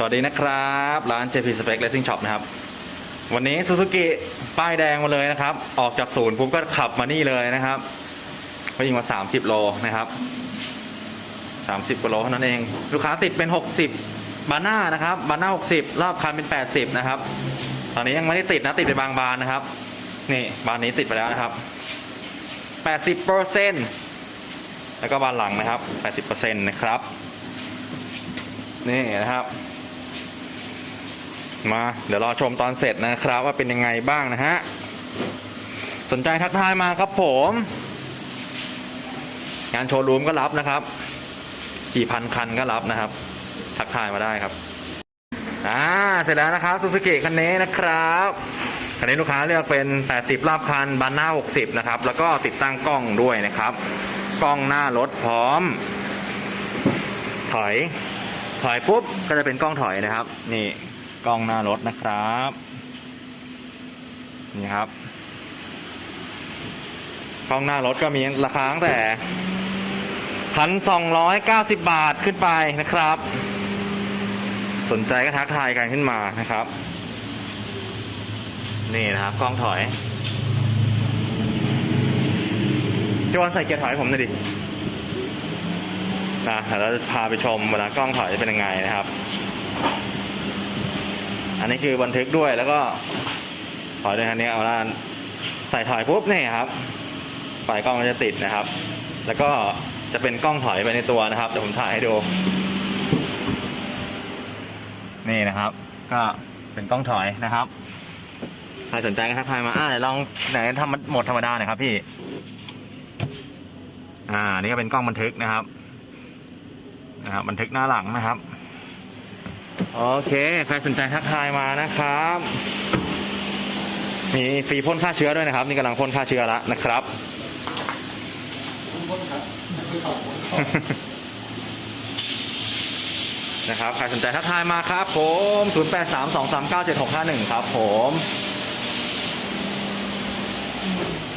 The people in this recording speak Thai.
สวัสดีนะครับ ร้าน JP Spec Racing Shop นะครับ วันนี้ซูซูกิป้ายแดงมาเลยนะครับ ออกจากศูนย์ปุ๊บก็ขับมานี่เลยนะครับวิ่งมา 30 โลนะครับ 30กิโลเท่านั้นเอง ลูกค้าติดเป็น 60 บาน่านะครับ บาน่า 60 รอบคันเป็น 80 นะครับ ตอนนี้ยังไม่ได้ติดนะ ติดไปบางบานนะครับ นี่บานนี้ติดไปแล้วนะครับ 80เปอร์เซ็นต์แล้วก็บานหลังนะครับ 80เปอร์เซ็นต์นะครับ นี่นะครับ มา เดี๋ยวรอชมตอนเสร็จนะครับว่าเป็นยังไงบ้างนะฮะ สนใจทักทายมาครับผม งานโชว์รูมก็รับนะครับ กี่พันคันก็รับนะครับ ทักทายมาได้ครับ อ่า เสร็จแล้วนะครับซูซูกิคันนี้นะครับคันนี้ลูกค้าเลือกเป็น 80รอบคันบันหน้า 60 นะครับ แล้วก็ติดตั้งกล้องด้วยนะครับ กล้องหน้ารถพร้อม ถอย ถอยปุ๊บ ก็จะเป็นกล้องถอยนะครับ นี่ กล้องหน้ารถนะครับ นี่ครับ กล้องหน้ารถก็มีราคาตั้งแต่พันสองร้อยเก้าสิบบาทขึ้นไปนะครับ สนใจก็ทักทายกันขึ้นมานะครับ นี่นะครับกล้องถอยจวนใส่เกียร์ถอยผมหน่อยดินะเดี๋ยวเราจะพาไปชมเวลากล้องถอยเป็นยังไงนะครับ อันนี้คือบันทึกด้วยแล้วก็ถอยด้วยคันนี้เอาละใส่ถอยปุ๊บนี่ครับไฟกล้องมันจะติดนะครับ แล้วก็จะเป็นกล้องถอยไปในตัวนะครับเดี๋ยวผมถ่ายให้ดู นี่นะครับ ก็เป็นกล้องถอยนะครับใครสนใจก็ทักทายมาอ่าเดี๋ยวลองไหนทำโหมดธรรมดาหน่อยครับพี่ อ่า นี่ก็เป็นกล้องบันทึกนะครับนะครับ บันทึกหน้าหลังนะครับ โอเค ใครสนใจทักทายมานะครับมีฟรีพ่นฆ่าเชื้อด้วยนะครับ นี่กำลังพ่นฆ่าเชื้อแล้วนะครับนะครับ ใครสนใจทักทายมาครับ ผม 0832397651 ครับผม